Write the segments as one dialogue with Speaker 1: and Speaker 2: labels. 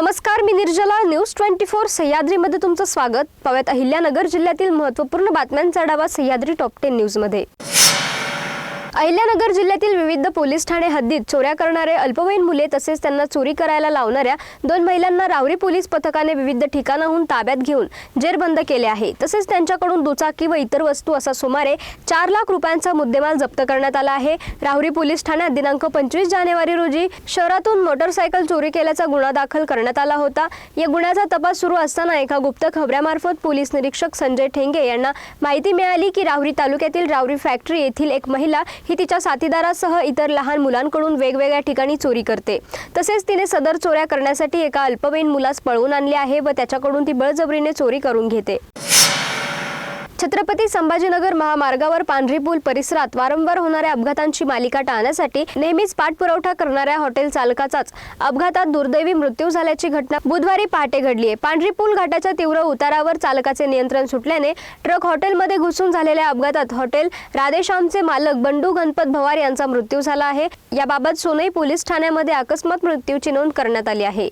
Speaker 1: नमस्कार मी Nirjala. News twenty four सह्याद्रीमध्ये तुमचं स्वागत. पाव्यात अहिल्यानगर जिल्ह्यातील महत्त्वपूर्ण बातम्यांचा आढावा सह्याद्री टॉप टेन न्यूजमध्ये. अहिल्यानगर जिल्ह्यातील विविध पोलीस ठाणे हद्दीत चोऱ्या करणारे अल्पवयीन मुले तसेच त्यांना चोरी करायला लावणाऱ्या दोन महिलांना रावरी पोलीस पथकाने विविध ठिकाणाहून ताब्यात घेऊन जेरबंद केले आहे. तसेच त्यांच्याकडून दुचाकी व इतर वस्तू असा सुमारे चार लाख रुपयांचा मुद्देमाल जप्त करण्यात आला आहे. राहुरी पोलीस ठाण्यात दिनांक पंचवीस जानेवारी रोजी शहरातून मोटरसायकल चोरी केल्याचा गुन्हा दाखल करण्यात आला होता. या गुन्ह्याचा तपास सुरू असताना एका गुप्त खबऱ्यामार्फत पोलीस निरीक्षक संजय ठेंगे यांना माहिती मिळाली की राहुरी तालुक्यातील राहुरी फॅक्टरी येथील एक महिला ही तिच्या साथीदारासह इतर लहान मुलांकडून वेगवेगळ्या ठिकाणी चोरी करते. तसेच तिने सदर चोऱ्या करण्यासाठी एका अल्पवयीन मुलास पळवून आणले आहे व त्याच्याकडून ती बळजबरीने चोरी करून घेते. छत्रपती संभाजीनगर महामार्गावर पांढरी पूल परिसरात वारंवार होणाऱ्या अपघातांची मालिका टाळण्यासाठी नेहमीच पाठपुरवठा करणाऱ्या हॉटेल चालकाचाच अपघातात दुर्दैवी मृत्यू झाल्याची घटना बुधवारी पहाटे घडली आहे पांढरी पूल घाटाच्या तीव्र उतारावर चालकाचे नियंत्रण सुटल्याने ट्रक हॉटेलमध्ये घुसून झालेल्या अपघातात हॉटेल राधेश्यामचे मालक बंडू गणपत भवार यांचा मृत्यू झाला आहे. याबाबत सोनई पोलीस ठाण्यामध्ये अकस्मात मृत्यूची नोंद करण्यात आली आहे.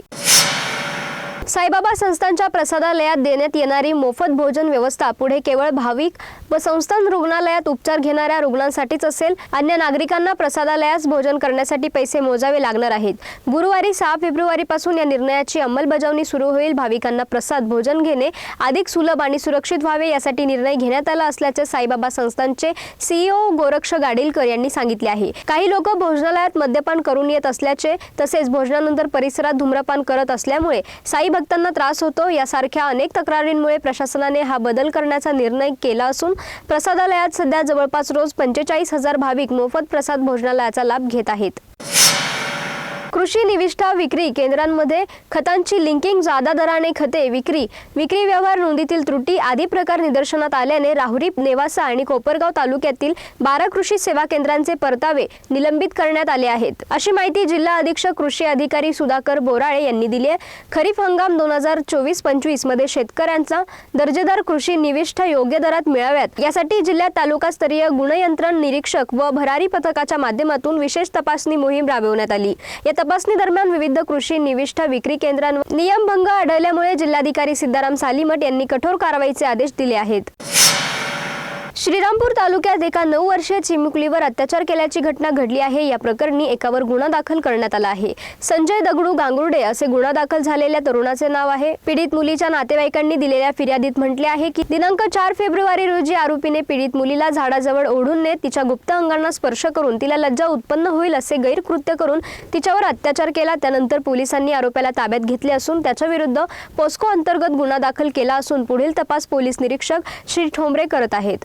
Speaker 1: साईबाबा संस्थांच्या प्रसादालयात देण्यात येणारी मोफत भोजन व्यवस्था पुढे केवळ भाविक व संस्थान रुग्णालयात उपचार घेणाऱ्या रुग्णांसाठीच असेल अन्य नागरिकांना प्रसादालयास भोजन करण्यासाठी पैसे मोजावे लागणार आहेत. गुरुवारी सहा फेब्रुवारी पासून या निर्णयाची अंमलबजावणी सुरू होईल. भाविकांना प्रसाद भोजन घेणे अधिक सुलभ आणि सुरक्षित व्हावे यासाठी निर्णय घेण्यात आला असल्याचे साईबाबा संस्थांचे सीईओ गोरक्ष गाडीलकर यांनी सांगितले आहे. काही लोक भोजनालयात मद्यपान करून येत असल्याचे तसेच भोजनानंतर परिसरात धूम्रपान करत असल्यामुळे साई भक्तांना त्रास होतो. यासारख्या अनेक तक्रारींमुळे प्रशासनाने हा बदल करण्याचा निर्णय केला असून प्रसादालयात सध्या जवळपास रोज पंचेचाळीस हजार भाविक मोफत प्रसाद भोजनालयाचा लाभ घेत आहेत. कृषी निविष्ठा विक्री केंद्रांमध्ये खतांची लिंकिंग जादा दराने खते विक्री विक्री व्यवहार नोंदीतील त्रुटी आदी प्रकार निदर्शनात आल्याने राहुरी नेवासा आणि कोपरगाव तालुक्यातील बारा कृषी सेवा केंद्रांचे परतावे निलंबित करण्यात आले आहेत. अशी माहिती जिल्हा अधीक्षक कृषी अधिकारी सुधाकर बोराळे यांनी दिली आहे. खरीप हंगाम दोन हजार चोवीस पंचवीसमध्ये शेतकऱ्यांचा दर्जेदार कृषी निविष्ठा योग्य दरात मिळाव्यात. यासाठी जिल्ह्यात तालुकास्तरीय गुणयंत्रण निरीक्षक व भरारी पथकाच्या माध्यमातून विशेष तपासणी मोहीम राबवण्यात आली. या तपास तपासणी दरम्यान विविध कृषी निविष्ठा विक्री केंद्रांवर नियमभंग आढळल्यामुळे जिल्हाधिकारी सिद्धाराम सालीमठ यांनी कठोर कारवाईचे आदेश दिले आहेत. श्रीरामपूर तालुक्यात एका नऊ वर्षीय चिमुकलीवर अत्याचार केल्याची घटना घडली आहे. या प्रकरणी एकावर गुन्हा दाखल करण्यात आला आहे. संजय दगडू गांगुर्डे असे गुन्हा दाखल झालेल्या तरुणाचे नाव आहे. पीडित मुलीच्या नातेवाईकांनी दिलेल्या फिर्यादीत म्हटले आहे की दिनांक चार फेब्रुवारी रोजी आरोपीने पीडित मुलीला झाडाजवळ ओढून नेत तिच्या गुप्त अंगांना स्पर्श करून तिला लज्जा उत्पन्न होईल असे गैरकृत्य करून तिच्यावर अत्याचार केला. त्यानंतर पोलिसांनी आरोपीला ताब्यात घेतले असून त्याच्या विरुद्ध पोस्को अंतर्गत गुन्हा दाखल केला असून पुढील तपास पोलीस निरीक्षक श्री ठोंबरे करत आहेत.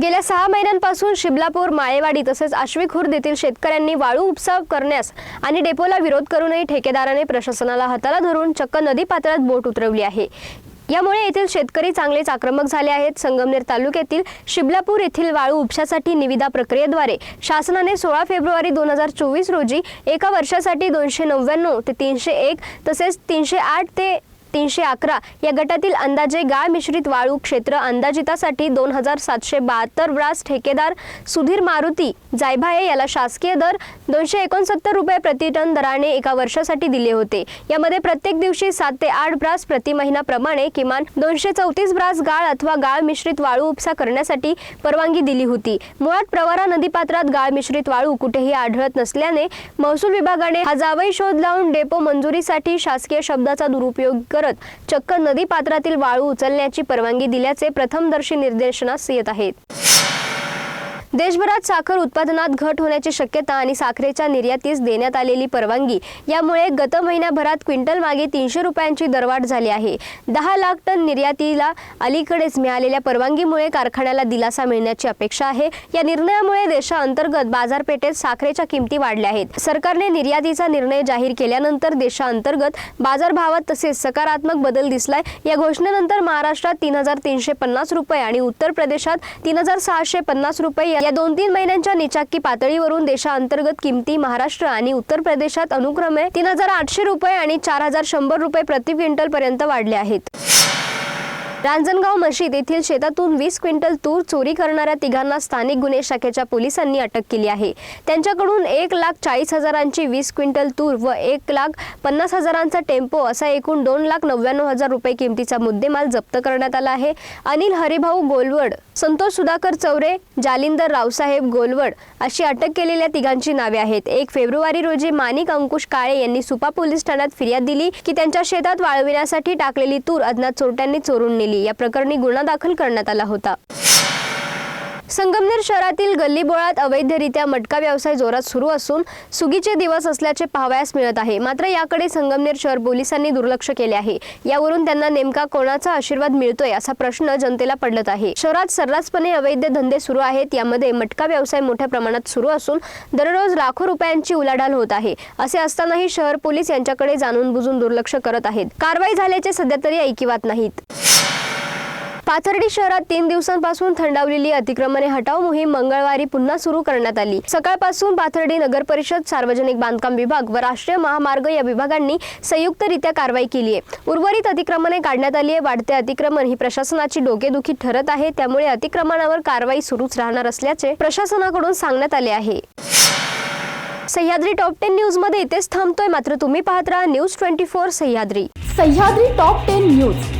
Speaker 1: गेल्या सहा महिन्यांपासून शिबलापूर माळेवाडी तसेच आश्वी खुर्द येथील शेतकऱ्यांनी वाळू उपसा करण्यास आणि डेपोला विरोध करूनही ठेकेदाराने प्रशासनाला हाताला धरून चक्क नदी पात्रात बोट उतरवली आहे. यामुळे येथील शेतकरी चांगलेच आक्रमक झाले आहेत. संगमनेर तालुक्यातील शिबलापूर येथील वाळू उपशासाठी निविदा प्रक्रियेद्वारे शासनाने सोळा फेब्रुवारी दोन हजार चोवीस रोजी एका वर्षासाठी दोनशे नव्याण्णव ते तीनशे एक तसेच तीनशे आठ ते तीनशे अकरा. या गटातील अंदाजे गाळ मिश्रित वाळू क्षेत्र अंदाजितासाठी दोन हजार सातशे बहात्तर ब्रास ठेकेदार सुधीर मारुती जायभाये याला शासकीय दर दोनशे एकोणसत्तर रुपये प्रति टन दराने एका वर्षासाठी दिले होते. यामध्ये प्रत्येक दिवशी सात ते आठ ब्रास प्रति महिनाप्रमाणे किमान दोनशे चौतीस ब्रास गाळ अथवा गाळ मिश्रित वाळू उपसा करण्यासाठी परवानगी दिली होती. मुळात प्रवारा नदीपात्रात गाळ मिश्रित वाळू कुठेही आढळत नसल्याने महसूल विभागाने हा जावई शोध लावून डेपो मंजुरीसाठी शासकीय शब्दाचा दुरुपयोग करत चक्क नदी पात्रातील वाळू उचलण्याची परवानगी दिल्याचे प्रथमदर्शी निर्देशनास येत आहेत. देशभरात साखर उत्पादनात घट होण्याची शक्यता आणि साखरेच्या निर्यातीस देण्यात आलेली परवानगी यामुळे गत महिन्याभरात क्विंटल मागे तीनशे रुपयांची दरवाढ झाली आहे. दहा लाख टन निर्यातीला अलीकडेच मिळालेल्या परवानगीमुळे कारखान्याला दिलासा मिळण्याची अपेक्षा आहे. या निर्णयामुळे देशांतर्गत बाजारपेठेत साखरेच्या किमती वाढल्या आहेत. सरकारने निर्यातीचा निर्णय जाहीर केल्यानंतर देशांतर्गत बाजारभावात तसेच सकारात्मक बदल दिसलाय. या घोषणेनंतर महाराष्ट्रात तीन हजार तीनशे पन्नास रुपये आणि उत्तर प्रदेशात तीन हजार सहाशे पन्नास रुपये या दोन तीन महिन्यांच्या निचाक्की पातळीवरून देशांतर्गत किमती महाराष्ट्र आणि उत्तर प्रदेशात अनुक्रमे तीन हजार आठशे रुपये आणि चार हजार शंभर रुपये प्रति क्विंटल पर्यंत वाढले आहेत. रांजणगाव मशीद येथील शेतातून वीस क्विंटल तूर चोरी करणाऱ्या तिघांना स्थानिक गुन्हे शाखेच्या पोलिसांनी अटक केली आहे. त्यांच्याकडून एक लाख चाळीस हजारांची वीस क्विंटल तूर व एक लाख पन्नास हजारांचा टेम्पो असा एकूण दोन लाख नव्याण्णव हजार रुपये किमतीचा मुद्देमाल जप्त करण्यात आला आहे. अनिल हरिभाऊ गोलवड संतोष सुधाकर चौरे जालिंदर रावसाहेब गोलवड अशी अटक केलेल्या तिघांची नावे आहेत. एक फेब्रुवारी रोजी माणिक अंकुश काळे यांनी सुपा पोलीस ठाण्यात फिर्याद दिली की त्यांच्या शेतात वाळविण्यासाठी टाकलेली तूर अज्ञात चोरट्यांनी चोरून नेली. या प्रकरणी गुन्हा दाखल करण्यात आला होता. संगमनेर शहरातील गल्लीबोळात अवैधरित्या मटका व्यवसाय जोरात सुरू असून सुगीचे दिवस असल्याचे पाहावयास मिळत आहे. मात्र याकडे संगमनेर शहर पोलिसांनी दुर्लक्ष केले आहे. यावरून त्यांना नेमका कोणाचा आशीर्वाद मिळतोय असा प्रश्न जनतेला पडत आहे. शहरात सर्रासपणे अवैध धंदे सुरू आहेत. यामध्ये मटका व्यवसाय मोठ्या प्रमाणात सुरू असून दररोज लाखो रुपयांची उलाढाल होत आहे. असे असतानाही शहर पोलीस यांच्याकडे जाणून बुजून दुर्लक्ष करत आहेत. कारवाई झाल्याचे सध्या तरी ऐकिवात नाहीत. पाथर्डी शहरात तीन दिवसांपासून थंडावलेली अतिक्रमणे हटाव मोहीम मंगळवारी पुन्हा सुरू करण्यात आली. सकाळपासून पाथर्डी नगर परिषद सार्वजनिक बांधकाम विभाग व राष्ट्रीय महामार्ग या विभागांनी संयुक्तरित्या कारवाई केली आहे. उर्वरित अतिक्रमणे काढण्यात आली आहे. वाढते अतिक्रमण ही प्रशासनाची डोकेदुखी ठरत आहे. त्यामुळे अतिक्रमणावर कारवाई सुरूच राहणार असल्याचे प्रशासनाकडून सांगण्यात आले आहे. सह्याद्री टॉप टेन न्यूजमध्ये इथेच थांबतोय. मात्र तुम्ही पाहत राहा news twenty four Sahyadri.
Speaker 2: Sahyadri top ten news.